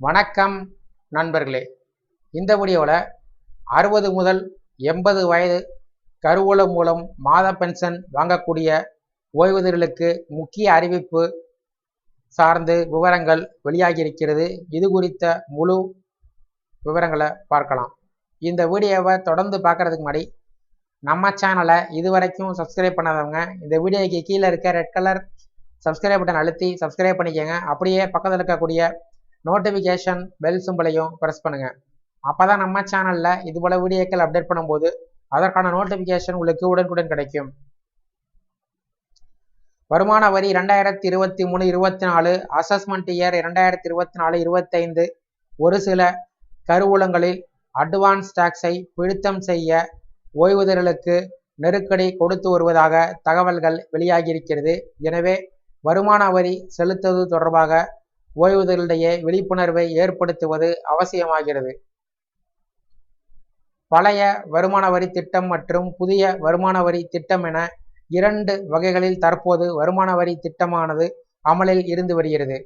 வணக்கம் நண்பர்களே. இந்த வீடியோவில் அறுபது முதல் எண்பது வயது கருவூலம் மூலம் மாத பென்ஷன் வாங்கக்கூடிய ஓய்வூதியர்களுக்கு முக்கிய அறிவிப்பு சார்ந்து விவரங்கள் வெளியாகியிருக்கிறது. இது குறித்த முழு விவரங்களை பார்க்கலாம். இந்த வீடியோவை தொடர்ந்து பார்க்குறதுக்கு முன்னாடி நம்ம சேனலை இதுவரைக்கும் சப்ஸ்கிரைப் பண்ணாதவங்க இந்த வீடியோக்கு கீழே இருக்க ரெட் கலர் சப்ஸ்கிரைப் பட்டன் அழுத்தி சப்ஸ்கிரைப் பண்ணிக்கோங்க. அப்படியே பக்கத்தில் இருக்கக்கூடிய நோட்டிஃபிகேஷன் பெல் சிம்பிளையும் ப்ரெஸ் பண்ணுங்கள் அப்போ தான் நம்ம சேனலில் இதுபோல் வீடியோக்கள் அப்டேட் பண்ணும்போது அதற்கான நோட்டிஃபிகேஷன் உங்களுக்கு உடனுக்குடன் கிடைக்கும். வருமான வரி இரண்டாயிரத்தி இருபத்தி மூணு இருபத்தி நாலு அசஸ்மெண்ட் இயர் இரண்டாயிரத்தி இருபத்தி நாலு இருபத்தைந்து ஒரு சில கருவூலங்களில் அட்வான்ஸ் டாக்ஸை பிடித்தம் செய்ய ஓய்வூதியர்களுக்கு நெருக்கடி கொடுத்து வருவதாக தகவல்கள் வெளியாகியிருக்கிறது எனவே வருமான வரி செலுத்துவது தொடர்பாக ஓய்வூதியர்களிடையே விழிப்புணர்வை ஏற்படுத்துவது அவசியமாகிறது. பழைய வருமான வரி திட்டம் மற்றும் புதிய வருமான வரி திட்டம் என இரண்டு வகைகளில் தற்போது வருமான வரி திட்டமானது அமலில் இருந்து வருகிறது.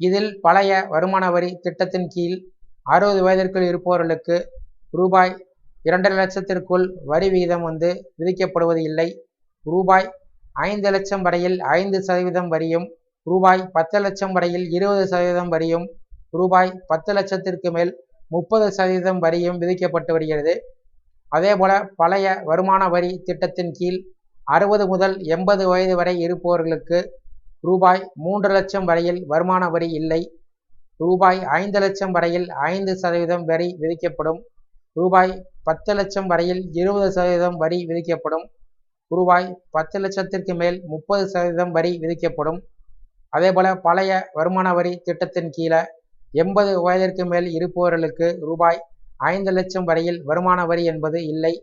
இதில் பழைய வருமான வரி திட்டத்தின் கீழ் அறுபது வயதிற்குள் இருப்பவர்களுக்கு ரூபாய் இரண்டரை லட்சத்திற்குள் வரி விகிதம் வந்து விதிக்கப்படுவது இல்லை. ரூபாய் ஐந்து லட்சம் வரையில் ஐந்து சதவீதம் வரியும் ரூபாய் பத்து லட்சம் வரையில் இருபது சதவீதம் வரியும் ரூபாய் பத்து லட்சத்திற்கு மேல் முப்பது சதவீதம் வரியும் விதிக்கப்பட்டு வருகிறது. அதேபோல பழைய வருமான வரி திட்டத்தின் கீழ் அறுபது முதல் எண்பது வயது வரை இருப்பவர்களுக்கு ரூபாய் மூன்று லட்சம் வரையில் வருமான வரி இல்லை. ரூபாய் ஐந்து லட்சம் வரையில் ஐந்து சதவீதம் வரி விதிக்கப்படும். ரூபாய் பத்து லட்சம் வரையில் இருபது சதவீதம் வரி விதிக்கப்படும். ரூபாய் பத்து லட்சத்திற்கு மேல் முப்பது சதவீதம் வரி விதிக்கப்படும். அதே போல பழைய வருமான வரி திட்டத்தின் கீழே எண்பது வயதிற்கு மேல் இருப்பவர்களுக்கு ரூபாய் ஐந்து லட்சம் வரையில் வருமான வரி என்பது இல்லை.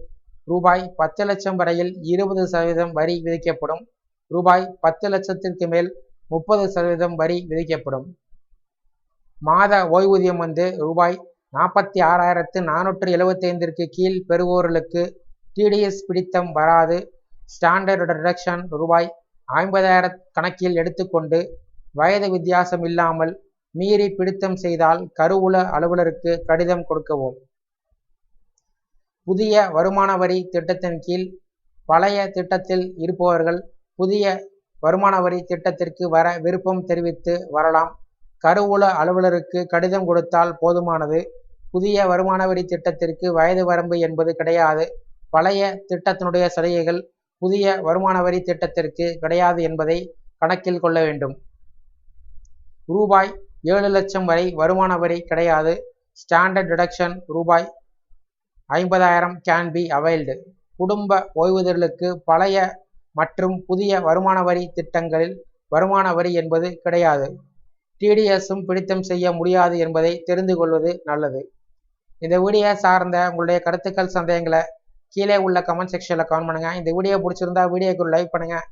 ரூபாய் பத்து லட்சம் வரையில் இருபது சதவீதம் வரி விதிக்கப்படும். ரூபாய் பத்து லட்சத்திற்கு மேல் முப்பது சதவீதம் வரி விதிக்கப்படும். மாத ஓய்வூதியம் வந்து ரூபாய் நாற்பத்தி ஆறாயிரத்து நானூற்று எழுபத்தைந்திற்கு கீழ் பெறுவோர்களுக்கு டிடிஎஸ் பிடித்தம் வராது. ஸ்டாண்டர்ட் ரிடக்ஷன் ரூபாய் ஐம்பதாயிர கணக்கில் எடுத்துக்கொண்டு வயது வித்தியாசம் இல்லாமல் மீறி பிடித்தம் செய்தால் கருவூல அலுவலருக்கு கடிதம் கொடுக்கவும். புதிய வருமான வரி திட்டத்தின் கீழ் பழைய திட்டத்தில் இருப்பவர்கள் புதிய வருமான வரி திட்டத்திற்கு வர விருப்பம் தெரிவித்து வரலாம். கருவூல அலுவலருக்கு கடிதம் கொடுத்தால் போதுமானது. புதிய வருமான வரி திட்டத்திற்கு வயது வரம்பு என்பது கிடையாது. பழைய திட்டத்தினுடைய சலுகைகள் புதிய வருமான வரி திட்டத்திற்கு கிடையாது என்பதை கணக்கில் கொள்ள வேண்டும். ரூபாய் ஏழு லட்சம் வரை வருமான வரி கிடையாது. ஸ்டாண்டர்ட் டிடக்ஷன் ரூபாய் ஐம்பதாயிரம் கேன் பி அவைல்டு குடும்ப ஓய்வூதியர்களுக்கு பழைய மற்றும் புதிய வருமான வரி திட்டங்களில் வருமான வரி என்பது கிடையாது. டிடிஎஸும் பிடித்தம் செய்ய முடியாது என்பதை தெரிந்து கொள்வது நல்லது. இந்த வீடியோ சார்ந்த உங்களுடைய கருத்துக்கள் சந்தேகங்களை கீழே உள்ள கமெண்ட் செக்ஷனில் கமெண்ட் பண்ணுங்கள் இந்த வீடியோ பிடிச்சிருந்தா வீடியோக்கு லைக் பண்ணுங்கள்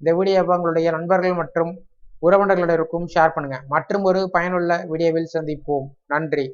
இந்த வீடியோவை உங்களுடைய நண்பர்கள் மற்றும் உறவினர்களிடருக்கும் ஷேர் பண்ணுங்கள் மற்றும் ஒரு பயனுள்ள வீடியோவில் சந்திப்போம். நன்றி.